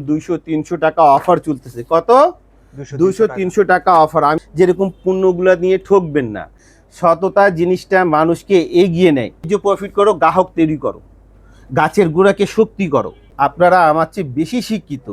দুইশো তিনশো টাকা অফার চলতেছে। কত? দুইশো তিনশো টাকা। অফার আমি যেরকম পণ্যগুলো নিয়ে ঠকবেন না সততা জিনিসটা মানুষকে এগিয়ে নেয়। যে প্রফিট করো গ্রাহক তৈরি করো। গাছের গোড়াকে শক্তি করো। আপনারা আমার চেয়ে বেশি শিক্ষিত।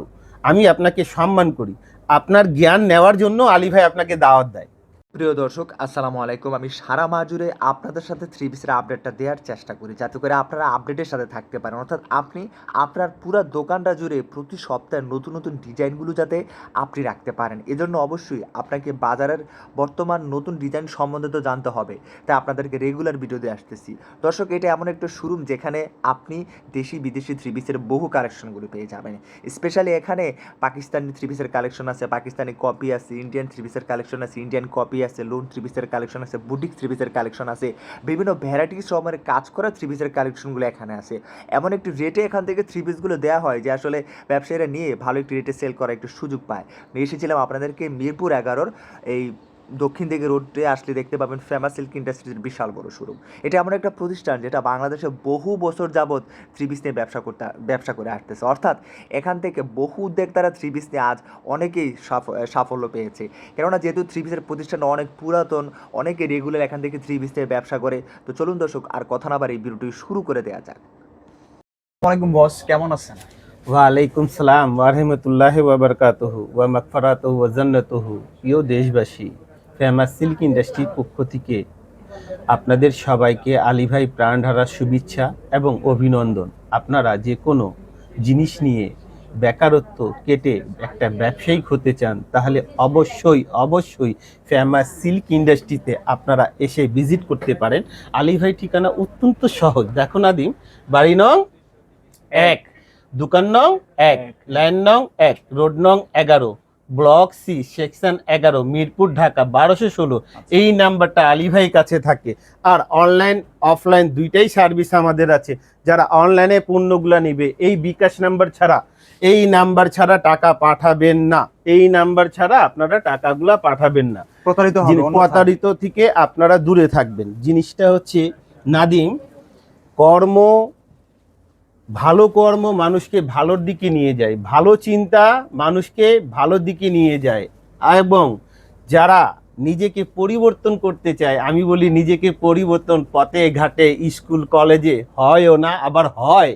আমি আপনাকে সম্মান করি। আপনার জ্ঞান নেওয়ার জন্য আলী ভাই আপনাকে দাওয়াত দেয়। প্রিয় দর্শক, আসসালামু আলাইকুম। আমি সারা মা জুড়ে আপনাদের সাথে থ্রি পিসের আপডেটটা দেওয়ার চেষ্টা করি, যাতে করে আপনারা আপডেটের সাথে থাকতে পারেন। অর্থাৎ আপনি, আপনার পুরো দোকানটা জুড়ে প্রতি সপ্তাহে নতুন নতুন ডিজাইনগুলো যাতে আপনি রাখতে পারেন। এজন্য অবশ্যই আপনাকে বাজারের বর্তমান নতুন ডিজাইন সম্বন্ধে তো জানতে হবে, তাই আপনাদেরকে রেগুলার ভিডিও দিয়ে আসতেছি। দর্শক, এটা এমন একটা শোরুম যেখানে আপনি দেশি, বিদেশি থ্রি পিসের বহু কালেকশনগুলো পেয়ে যাবেন। স্পেশালি এখানে পাকিস্তানি থ্রি পিসের কালেকশন আছে, পাকিস্তানি কপি আছে ইন্ডিয়ান থ্রি পিসের কালেকশন আছে ইন্ডিয়ান কপি আছে লোন থ্রি পিসের কালেকশন আছে বুটিক থ্রি পিসের কালেকশন আছে, বিভিন্ন ভ্যারাইটিস সময়ের কাজ করা থ্রি পিসের কালেকশনগুলো এখানে আছে। এমন একটি রেটে এখান থেকে থ্রি পিসগুলো দেওয়া হয় যে আসলে ব্যবসায়ীরা নিয়ে ভালো একটি রেটে সেল করার একটি সুযোগ পায়। আমি এসেছিলাম আপনাদেরকে মিরপুর এগারোর এই দক্ষিণ দিকে রোডে আসলে দেখতে পাবেন ফেমাস সিল্ক ইন্ডাস্ট্রির বিশাল বড় শোরুম এটা এমন একটা প্রতিষ্ঠান যেটা বাংলাদেশে বহু বছর যাবৎ থ্রি পিস নিয়ে ব্যবসা করতে ব্যবসা করে আসতেছে। অর্থাৎ এখান থেকে বহু উদ্যোক্তারা থ্রি পিস নিয়ে আজ অনেকেই সাফ- সাফল্য পেয়েছে। কেননা যেহেতু থ্রি পিসের প্রতিষ্ঠান অনেক পুরাতন অনেকে রেগুলার এখান থেকে থ্রি পিস নিয়ে ব্যবসা করে। তো চলুন দর্শক আর কথা না বাড়ি ভিডিওটি শুরু করে দেওয়া যাক। ওয়ালাইকুম বস কেমন আছেন? ওয়ালাইকুম সালাম ওয়ারহমতুল্লাহ ওয়াবারকাতহু ওয়া মাকফারাতহু ওয়া জান্নাতুহু। প্রিয় দেশবাসী ফেমাস সিল্ক ইন্ডাস্ট্রির পক্ষ থেকে আপনাদের সবাইকে আলী ভাই প্রাণধারা শুভেচ্ছা এবং অভিনন্দন। আপনারা যে কোনো জিনিস নিয়ে বেকারত্ব কেটে একটা ব্যবসায়িক হতে চান তাহলে অবশ্যই অবশ্যই ফেমাস সিল্ক ইন্ডাস্ট্রিতে আপনারা এসে ভিজিট করতে পারেন। আলিভাই ঠিকানা অত্যন্ত সহজ। দেখো নাদিম বাড়ি নং এক দোকান নং এক। লাইন নং এক রোড নং এগারো। ব্লক সি সেকশন এগারো মিরপুর ঢাকা বারোশো ষোলো। এই নাম্বারটা আলী ভাই কাছে থাকে। আর অনলাইন অফলাইন দুইটাই সার্ভিস আমাদের আছে। যারা অনলাইনে পণ্যগুলো নেবে এই বিকাশ নাম্বার ছাড়া এই নাম্বার ছাড়া টাকা পাঠাবেন না। এই নাম্বার ছাড়া আপনারা টাকাগুলা পাঠাবেন না। প্রতারিত। প্রতারিত থেকে আপনারা দূরে থাকবেন। জিনিসটা হচ্ছে নাদিম কর্ম ভালো কর্ম মানুষকে ভালোর দিকে নিয়ে যায়, ভালো চিন্তা মানুষকে ভালোর দিকে নিয়ে যায় এবং যারা নিজেকে পরিবর্তন করতে চায়, আমি বলি নিজেকে পরিবর্তন পথে ঘাটে, স্কুল, কলেজে হয়ও না, আবার হয়।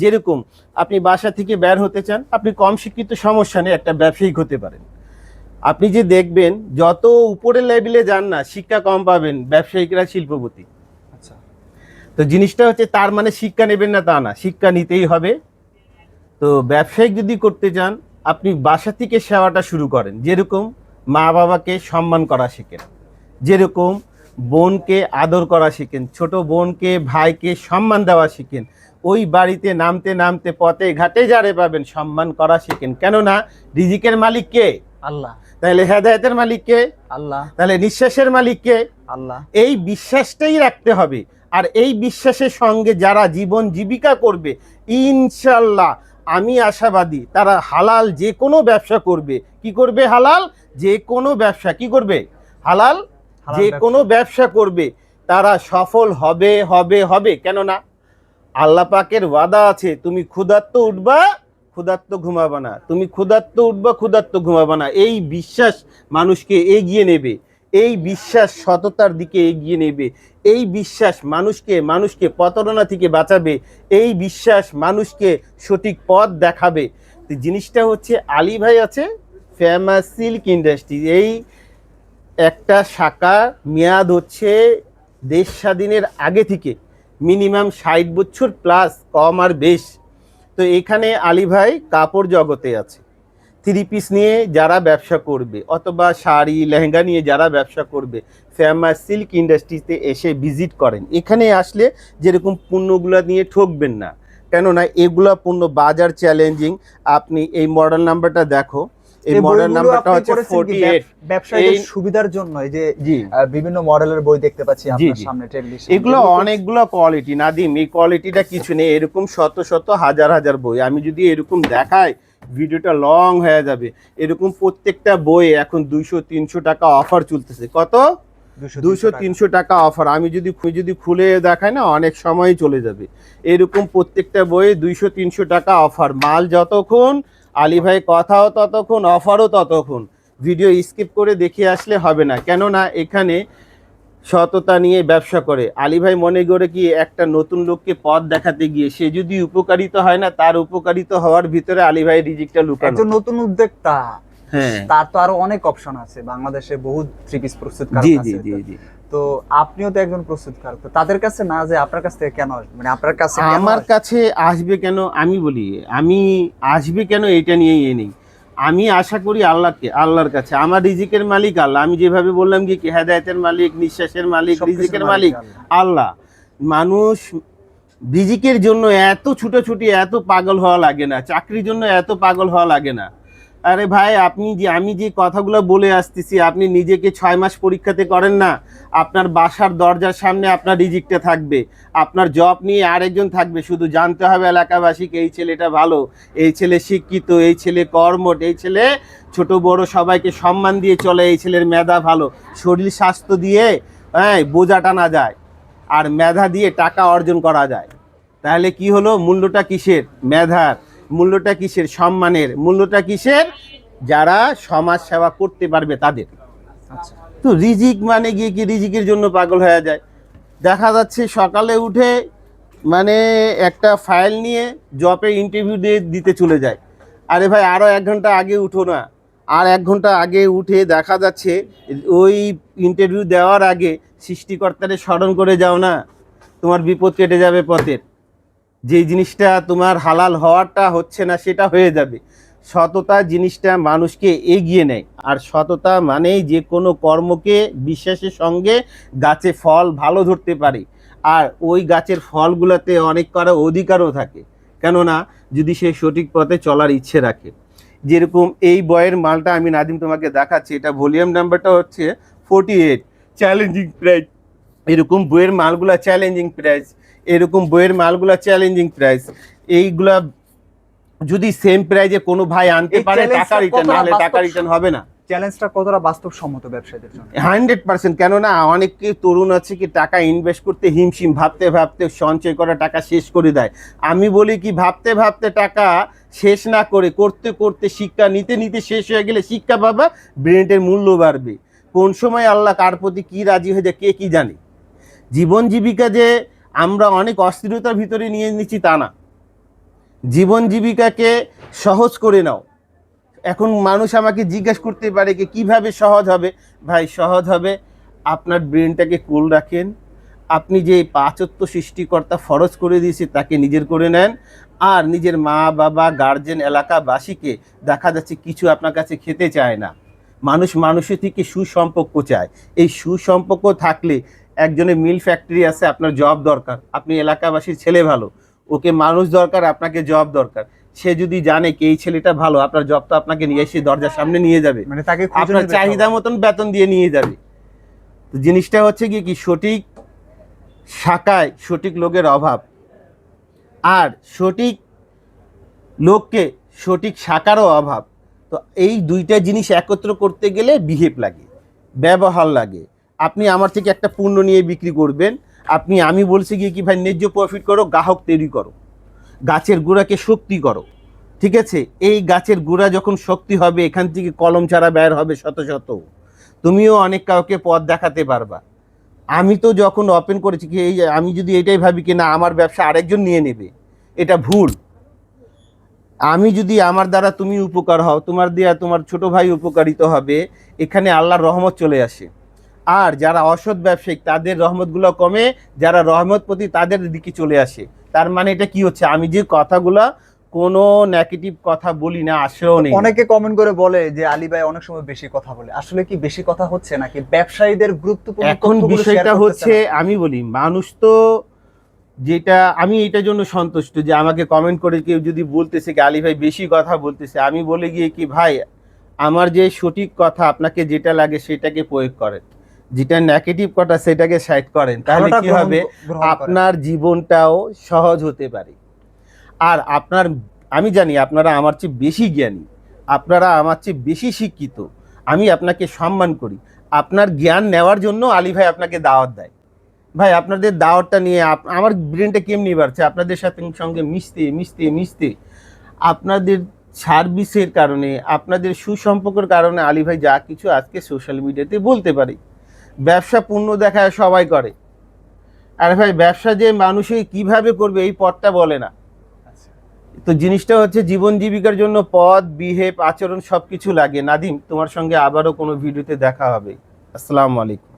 যেরকম আপনি বাসা থেকে বের হতে চান, আপনি কম শিক্ষিত সমস্যা নেই, একটা ব্যবসায়িক হতে পারেন। আপনি যে দেখবেন, যত উপরের লেভেলে যান না, শিক্ষা কম পাবেন, ব্যবসায়িকরা শিল্পপতি। তো জিনিসটা হচ্ছে তার মানে শিক্ষা নেবেন না তা না শিক্ষা নিতেই হবে। তো ব্যবসায়িক যদি করতে চান আপনি বাসা থেকে সেবাটা শুরু করেন। যেরকম মা বাবাকে সম্মান করা শেখেন যেরকম বোনকে আদর করা শিখেন ছোট বোনকে ভাইকে সম্মান দেওয়া শিখেন ওই বাড়িতে নামতে নামতে পথে ঘাটে যারে পাবেন সম্মান করা শিখেন। কেননা রিজিকের মালিক কে? আল্লাহ। তাহলে হেদায়তের মালিক কে? আল্লাহ। তাহলে নিঃশ্বাসের মালিক কে? আল্লাহ। এই বিশ্বাসটাই রাখতে হবে। আর এই বিশ্বাসের সঙ্গে যারা জীবন জীবিকা করবে ইনশাল্লাহ আমি আশাবাদী তারা হালাল যে কোনো ব্যবসা করবে। কি করবে হালাল? যে কোনো ব্যবসা। কি করবে? হালাল? যে কোনো ব্যবসা করবে। তারা সফল হবে হবে হবে। কেননা আল্লাহ পাকের ওয়াদা আছে তুমি ক্ষুধার্ত উঠবা ক্ষুধার্ত ঘুমাবা না। তুমি ক্ষুধার্ত উঠবা ক্ষুধার্ত ঘুমাবা না। এই বিশ্বাস মানুষকে এগিয়ে নেবে। এই বিশ্বাস সততার দিকে এগিয়ে নেবে। এই বিশ্বাস মানুষকে মানুষকে প্রতারণা থেকে বাঁচাবে। এই বিশ্বাস মানুষকে সঠিক পথ দেখাবে। তো জিনিসটা হচ্ছে, আলী ভাই আছে ফেমাস সিল্ক ইন্ডাস্ট্রি এই একটা শাখা মেয়াদ হচ্ছে দেশ স্বাধীনের আগে থেকে মিনিমাম ষাট বছর প্লাস কম আর বেশ। তো এখানে আলী ভাই কাপড় জগতে আছে। থ্রি পিস নিয়ে যারা ব্যবসা করবে অথবা শাড়ি লেহেঙ্গা নিয়ে যারা ব্যবসা করবে ফেমাস সিল্ক ইন্ডাস্ট্রিতে এসে ভিজিট করেন। এখানে আসলে যেরকম পণ্যগুলো নিয়ে ঠকবেন না কেননা এগুলা পণ্য বাজার চ্যালেঞ্জিং আপনি এই মডেল নাম্বারটা দেখো এই মডেল নাম্বারটা হচ্ছে করেছেন কি ফোর্টি ব্যব- এইট ব্যবসায়ীদের সুবিধার জন্য এই যে বিভিন্ন মডেলের বই দেখতে পাচ্ছি আপনার সামনে ট্রেড এগুলো অনেকগুলো কোয়ালিটি নাদিম এই কোয়ালিটিটা কিছু নেই এরকম শত শত হাজার হাজার বই। আমি যদি এরকম দেখাই ভিডিওটা লং হয়ে যাবে। এরকম প্রত্যেকটা বই এখন দুইশো তিনশো টাকা অফার চলতেছে। কত? দুইশো তিনশো টাকা। অফার আমি যদি যদি খুলে দেখাই না অনেক সময় চলে যাবে। এরকম প্রত্যেকটা বইয়ে দুইশো তিনশো টাকা অফার মাল যতক্ষণ আলী ভাই কথাও ততক্ষণ অফারও ততক্ষণ। ভিডিও স্কিপ করে দেখে আসলে হবে না। কেননা এখানে সততা নিয়ে ব্যবসা করে। আলী ভাই মনে করে কি একটা নতুন লোককে পথ দেখাতে গিয়ে সে যদি উপকারিত হয় না তার উপকারিত হওয়ার ভিতরে আলী ভাই রিজিকটা লুকানো। একজন নতুন উদ্যোক্তা হ্যাঁ। তার তো আরও অনেক অপশন আছে। বাংলাদেশে বহু থ্রি পিস প্রস্তুত জি জি জি জি। তো আপনিও তো একজন প্রস্তুতকারক। তো তাদের কাছে না যে আপনার কাছ থেকে কেন আসবে? মানে আপনার কাছে আমার কাছে আসবে কেন আমি বলি আমি আসবে কেন এটা নিয়ে ইয়ে নেই। আমি আশা করি আল্লাহকে আল্লাহর কাছে। আমার রিজিকের মালিক আল্লাহ। আমি যেভাবে বললাম কি হেদায়তের মালিক নিঃশ্বাসের মালিক রিজিকের মালিক। আল্লাহ। মানুষ রিজিকের জন্য এত ছুটোছুটি এত পাগল হওয়া লাগে না। চাকরির জন্য এত পাগল হওয়া লাগে না। আরে ভাই, আপনি যে, আমি যে কথাগুলো বলে আসতেছি, আপনি নিজেকে ছয় মাস পরীক্ষাতে করেন না। আপনার বাসার দরজার সামনে আপনার রিজিকটা থাকবে। আপনার জব নিয়ে আরেকজন থাকবে। শুধু জানতে হবে এলাকাবাসীকে এই ছেলেটা ভালো, এই ছেলে শিক্ষিত, এই ছেলে কর্মট এই ছেলে ছোট বড় সবাইকে সম্মান দিয়ে চলে, এই ছেলের মেধা ভালো। শরীর স্বাস্থ্য দিয়ে হ্যাঁ বোঝা টানা যায়। আর মেধা দিয়ে টাকা অর্জন করা যায়। তাহলে কি হলো? মূল্যটা কিসের? মেধার। মূল্যটা কিসের? সম্মানের। মূল্যটা কিসের? যারা সমাজ সেবা করতে পারবে তাদের। আচ্ছা। তো রিজিক মানে গিয়ে কি রিজিকের জন্য পাগল হয়ে যায়? দেখা যাচ্ছে সকালে উঠে মানে একটা ফাইল নিয়ে জবে ইন্টারভিউ দিয়ে দিতে চলে যায়। আরে ভাই আরও এক ঘণ্টা আগে উঠো না। আর এক ঘণ্টা আগে উঠে দেখা যাচ্ছে ওই ইন্টারভিউ দেওয়ার আগে সৃষ্টিকর্তারে স্মরণ করে যাও না। তোমার বিপদ কেটে যাবে পথের। যে জিনিসটা তোমার হালাল হওয়াটা হচ্ছে না, সেটা হয়ে যাবে। সততা জিনিসটা মানুষকে এগিয়ে নেয়। আর সততা মানেই যে কোনো কর্মকে বিশ্বাসের সঙ্গে গাছে ফল ভালো ধরতে পারে। আর ওই গাছের ফলগুলোতে অনেক করা অধিকারও থাকে। কেননা, যদি সে সঠিক পথে চলার ইচ্ছে রাখে। যেরকম এই বয়ের মালটা আমি নাদিম তোমাকে দেখাচ্ছি, এটা ভলিউম নাম্বারটা হচ্ছে ফোর্টি এইট চ্যালেঞ্জিং প্রাইস এরকম বইয়ের মালগুলো চ্যালেঞ্জিং প্রাইস এরকম বইয়ের মালগুলা চ্যালেঞ্জিং প্রাইস এইগুলা যদি সেম প্রাইজে কোনো ভাই আনতে পারে টাকা রিটার্ন নাহলে টাকা রিটার্ন হবে না। চ্যালেঞ্জটা কতটা বাস্তবসম্মত ব্যবসায়ীদের জন্য? Hundred percent. কেননা অনেকে তরুণ আছে কি টাকা ইনভেস্ট করতে হিমশিম ভাবতে ভাবতে সঞ্চয় করা টাকা শেষ করে দেয়। আমি বলি কি ভাবতে ভাবতে টাকা শেষ না করে করতে করতে শিক্ষা নিতে নিতে শেষ হয়ে গেলে শিক্ষা পাবা ব্রেনের মূল্য বাড়বে। কোন সময় আল্লাহ কার প্রতি কি রাজি হয়ে যায় কে কী জানে? জীবন জীবিকা যে আমরা অনেক অস্থিরতার ভিতরে নিয়ে নিচ্ছি তা না। জীবন জীবিকাকে সহজ করে নাও। এখন মানুষ আমাকে জিজ্ঞাসা করতে পারে কি কীভাবে সহজ হবে? ভাই, সহজ হবে আপনার ব্রেনটাকে কুল রাখেন। আপনি যে পাচত্ব সৃষ্টিকর্তা ফরজ করে দিয়েছে তাকে নিজের করে নেন। আর নিজের মা, বাবা গার্জেন এলাকাবাসীকে দেখা যাচ্ছে কিছু আপনার কাছে খেতে চায় না। মানুষ মানুষের থেকে সুসম্পর্ক চায়। এই সুসম্পর্ক থাকলে একজনের মিল ফ্যাক্টরি আছে আপনার জব দরকার। আপনি এলাকাবাসীর ছেলে ভালো ওকে মানুষ দরকার আপনাকে জব দরকার। সে যদি জানে কি এই ছেলেটা ভালো আপনার জব তো আপনাকে নিয়ে এসে দরজার সামনে নিয়ে যাবে। মানে তাকে আপনার চাহিদা মতন বেতন দিয়ে নিয়ে যাবে। তো জিনিসটা হচ্ছে কি কি সঠিক শাখায় সঠিক লোকের অভাব। আর সঠিক লোককে সঠিক শাখারও অভাব। তো এই দুইটা জিনিস একত্র করতে গেলে বিহেভ লাগে ব্যবহার লাগে। আপনি আমার থেকে একটা পণ্য নিয়ে বিক্রি করবেন। আপনি, আমি বলছি গিয়ে কি ভাই, ন্যায্য প্রফিট করো, গ্রাহক তৈরি করো। গাছের গোড়াকে শক্তি করো। ঠিক আছে? এই গাছের গোড়া যখন শক্তি হবে, এখান থেকে কলম ছাড়া বের হবে শত শত। তুমিও অনেক কাউকে পথ দেখাতে পারবা। আমি তো যখন ওপেন করেছি, কি এই আমি যদি এটাই ভাবি কি না, আমার ব্যবসা আরেকজন নিয়ে নেবে। এটা ভুল। আমি যদি আমার দ্বারা তুমি উপকার হও, তোমার দিয়া তোমার ছোট ভাই উপকারিত হবে, এখানে আল্লাহর রহমত চলে আসে। আর যারা অসৎ ব্যবসায়িক তাদের রহমতগুলো কমে যারা রহমত প্রতি তাদের দিকে চলে আসে। তার মানে এটা কি হচ্ছে? আমি যে কথাগুলো কোনো নেগেটিভ কথা বলি না আসেও নেই। অনেকে কমেন্ট করে বলে যে আলী ভাই অনেক সময় বেশি কথা বলে। আসলে কি বেশি কথা হচ্ছে নাকি? ব্যবসায়ীদের গুরুত্বপূর্ণ এখন বিষয়টা হচ্ছে আমি বলি মানুষ তো যেটা আমি এটার জন্য সন্তুষ্ট যে আমাকে কমেন্ট করে কেউ যদি বলতেছে কি আলী ভাই বেশি কথা বলতেছে। আমি বলে গিয়ে কি ভাই আমার যে সঠিক কথা আপনাকে যেটা লাগে সেটাকে প্রয়োগ করেন। যেটা নেগেটিভ কথা সেটাকে সাইড করেন। তাহলে কি হবে? আপনার জীবনটাও সহজ হতে পারে। আর আপনার আমি জানি আপনারা আমার চেয়ে বেশি জ্ঞানী। আপনারা আমার চেয়ে বেশি শিক্ষিত। আমি আপনাকে সম্মান করি। আপনার জ্ঞান নেওয়ার জন্য আলী ভাই আপনাকে দাওয়াত দেয়। ভাই আপনাদের দাওয়াতটা নিয়ে আমার ব্রেনটা কেমনি বাড়ছে? আপনাদের সাথে সঙ্গে মিশতে মিশতে মিশতে। আপনাদের সার্ভিসের কারণে আপনাদের সুসম্পর্কের কারণে আলী ভাই যা কিছু আজকে সোশ্যাল মিডিয়াতে বলতে পারি। ব্যবসা পূর্ণ দেখায় সবাই করে। আর ভাই ব্যবসা যে মানুষই কীভাবে করবে এই পথটা বলে না। আচ্ছা। তো জিনিসটা হচ্ছে জীবন জীবিকার জন্য পদ বিহেভ আচরণ সব কিছু লাগে। নাদিম তোমার সঙ্গে আবারও কোনো ভিডিওতে দেখা হবে। আসসালামু আলাইকুম।